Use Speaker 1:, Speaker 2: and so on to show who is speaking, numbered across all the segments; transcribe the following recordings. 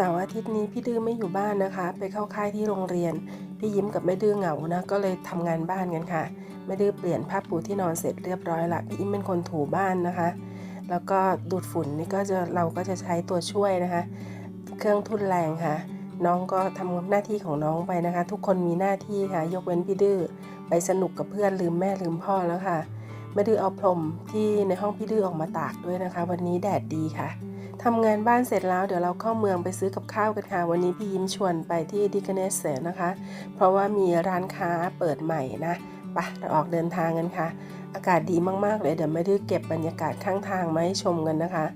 Speaker 1: เสาร์อาทิตย์นี้พี่ดื้อไม่อยู่บ้านนะคะ ไปเข้าค่ายที่โรงเรียน พี่ยิ้มกับแม่ดื้อเหงานะก็เลยทำงานบ้านกันค่ะแม่ดื้อเปลี่ยนผ้าปูที่นอนเสร็จเรียบร้อยละพี่ยิ้มเป็นคนถูบ้านนะคะ แล้วก็ดูดฝุ่นนี่ก็จะเราก็จะใช้ตัวช่วยนะคะ เครื่องทุ่นแรงค่ะ น้องก็ทำหน้าที่ของน้องไปนะคะ ทุกคนมีหน้าที่ค่ะ ยกเว้นพี่ดื้อไปสนุกกับเพื่อนลืมแม่ลืมพ่อแล้วค่ะแม่ดื้อเอาพรมที่ในห้องพี่ดื้อออกมาตากด้วยนะคะ วันนี้แดดดีค่ะ ทำงานบ้านเสร็จแล้วเดี๋ยวเราเข้าเมืองไปซื้อกับข้าวกันค่ะ วันนี้พี่ยิ้มชวนไปที่ดิคเนสเซนะคะ เพราะว่ามีร้านค้าเปิดใหม่นะไปเราออกเดินทางกันค่ะ อากาศดีมากๆเลยเดี๋ยวไม่ได้เก็บบรรยากาศข้างทางมาให้ชมกันนะคะ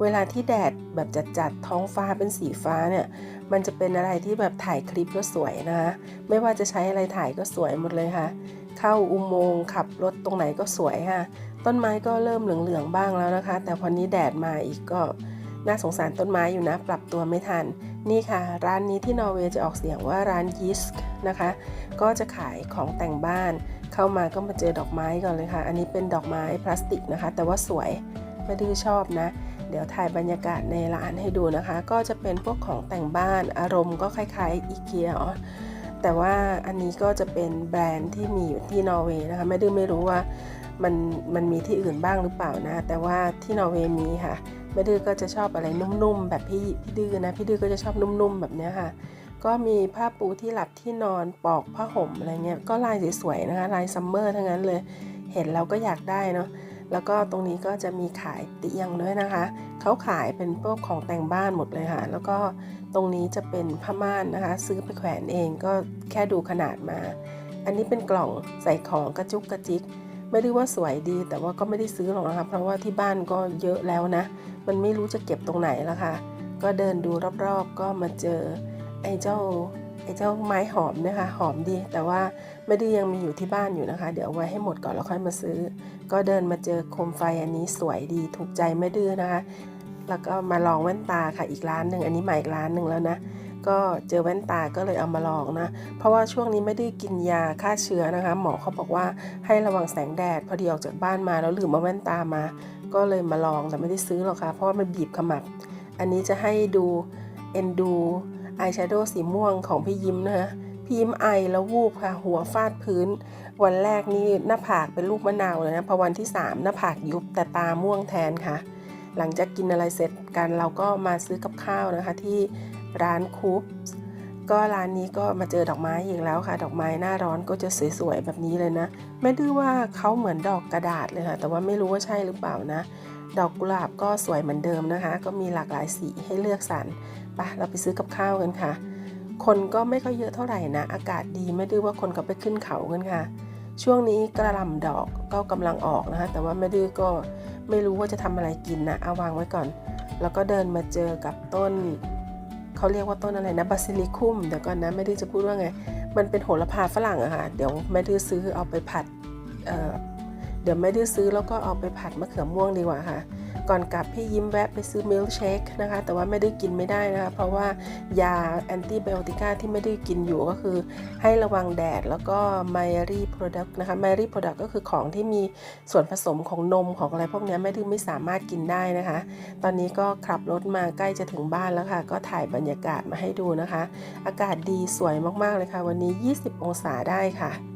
Speaker 1: เวลาที่แดดแบบจัดๆท้องฟ้าเป็นสีฟ้าเนี่ย มันจะเป็นอะไรที่แบบถ่ายคลิปก็สวยนะคะไม่ว่าจะใช้อะไรถ่ายก็สวยหมดเลยค่ะ เข้าอุโมงค์ขับรถตรงไหนก็สวยค่ะ ต้นไม้ก็เริ่มเหลืองๆบ้างแล้วนะคะ แต่พอนี้แดดมาอีกก็ น่าสงสารต้นไม้อยู่นะ ปรับตัวไม่ทัน นี่ค่ะ ร้านนี้ที่นอร์เวย์จะออกเสียงว่าร้านยิสนะคะ ก็จะขายของแต่งบ้าน เข้ามาก็มาเจอดอกไม้ก่อนเลยค่ะ อันนี้เป็นดอกไม้พลาสติกนะคะ แต่ว่าสวยไม่ดื้อชอบนะ เดี๋ยวถ่ายบรรยากาศในร้านให้ดูนะคะ ก็จะเป็นพวกของแต่งบ้าน อารมณ์ก็คล้ายๆอีเกียแต่ว่าอันนี้ก็จะเป็นแบรนด์ที่มีอยู่ที่นอร์เวย์นะคะ ไม่ดื้อไม่รู้ว่ามันมันมีที่อื่นบ้างหรือเปล่านะ แต่ว่าที่นอร์เวย์มีค่ะ ม่ดื้อก็จะชอบอะไรนุ่มๆ แบบพี่พี่ดื้อนะ พี่ดื้อก็จะชอบนุ่มๆ แบบเนี้ยค่ะ ก็มีผ้าปูที่หลับที่นอนปอกผ้าห่มอะไรเงี้ย ก็ลายสวยๆนะคะ ลายซัมเมอร์ทั้งนั้นเลย เห็นเราก็อยากได้เนาะ แล้วก็ตรงนี้ก็จะมีขายเตียงด้วยนะคะ เขาขายเป็นพวกของแต่งบ้านหมดเลยค่ะ แล้วก็ตรงนี้จะเป็นผ้าม่านนะคะ ซื้อไปแขวนเองก็แค่ดูขนาดมา อันนี้เป็นกล่องใส่ของกระจุกกระจิก ไม่ได้ว่าสวยดี แต่ว่าก็ไม่ได้ซื้อหรอกนะคะเพราะว่าที่บ้านก็เยอะแล้วนะ มันไม่รู้จะเก็บตรงไหนแล้วค่ะ ก็เดินดูรอบๆ ก็มาเจอไอ้เจ้าไอ้เจ้าไม้หอมนะคะหอมดี แต่ว่าไม่ได้ยังมีอยู่ที่บ้านอยู่นะคะ เดี๋ยวไว้ให้หมดก่อนแล้วค่อยมาซื้อ ก็เดินมาเจอโคมไฟอันนี้สวยดีถูกใจไม่ดื้อนะคะ แล้วก็มาลองแว่นตาค่ะอีกร้านหนึ่งอันนี้ใหม่อีกร้านหนึ่งแล้วนะ ก็เจอแว่นตาก็เลยเอามาลองนะ เพราะว่าช่วงนี้ไม่ได้กินยาฆ่าเชื้อนะคะ หมอเขาบอกว่าให้ระวังแสงแดด พอดีออกจากบ้านมาแล้วลืมเอาแว่นตามา ก็เลยมาลองแต่ไม่ได้ซื้อหรอกค่ะเพราะว่ามันบีบขมับ อันนี้จะให้ดูเอ็นดูอายแชโดว์สีม่วงของพี่ยิ้มนะคะพี่ยิ้มไอแล้ววูบค่ะ หัวฟาดพื้น วันแรกนี่หน้าผากเป็นลูกมะนาวเลยนะพอวันที่ 3 หน้าผากยุบแต่ตาม่วงแทนค่ะ หลังจากกินอะไรเสร็จกันเราก็มาซื้อกับข้าวนะคะที่ ร้านคูปส์ก็ร้านนี้ก็มาเจอดอกไม้อีกแล้วค่ะ ดอกไม้หน้าร้อนก็จะสวยๆแบบนี้เลยนะไม่ดื้อว่าเขาเหมือนดอกกระดาษเลยค่ะ แต่ว่าไม่รู้ว่าใช่หรือเปล่านะ ดอกกุหลาบก็สวยเหมือนเดิมนะคะ ก็มีหลากหลายสีให้เลือกสรรไปะเราไปซื้อกับข้าวกันค่ะ คนก็ไม่ค่อยเยอะเท่าไหร่นะ อากาศดีไม่ดื้อว่าคนก็ไปขึ้นเขากันค่ะ ช่วงนี้กระลำดอกก็กำลังออกนะคะ แต่ว่าไม่ดื้อก็ไม่รู้ว่าจะทำอะไรกินนะเอาวางไว้ก่อน แล้วก็เดินมาเจอกับต้น เขาเรียกว่าต้นอะไรนะบาซิลิคุมเดี๋ยวก่อนนะไม่ได้จะพูดว่าไง มันเป็นโหระพาฝรั่งอะค่ะ เดี๋ยวแม่ดื้อซื้อเอาไปผัดเเดี๋ยวแม่ดื้อซื้อแล้วก็เอาไปผัดมะเขือม่วงดีกว่าค่ะ ก่อนกลับพี่ยิ้มแวะไปซื้อมิลเชคนะคะ แต่ว่าไม่ได้กินไม่ได้นะคะ เพราะว่ายาแอนติไบโอติกาที่ไม่ได้กินอยู่ก็คือให้ระวังแดดแล้วก็ไมรี่โปรดักต์นะคะไมรี่โปรดักต์ก็คือของที่มีส่วนผสมของนมของอะไรพวกนี้ไม่ได้ไม่สามารถกินได้นะคะ ตอนนี้ก็ขับรถมาใกล้จะถึงบ้านแล้วค่ะ ก็ถ่ายบรรยากาศมาให้ดูนะคะ อากาศดีสวยมากๆเลยค่ะ วันนี้ 20 องศาได้ค่ะ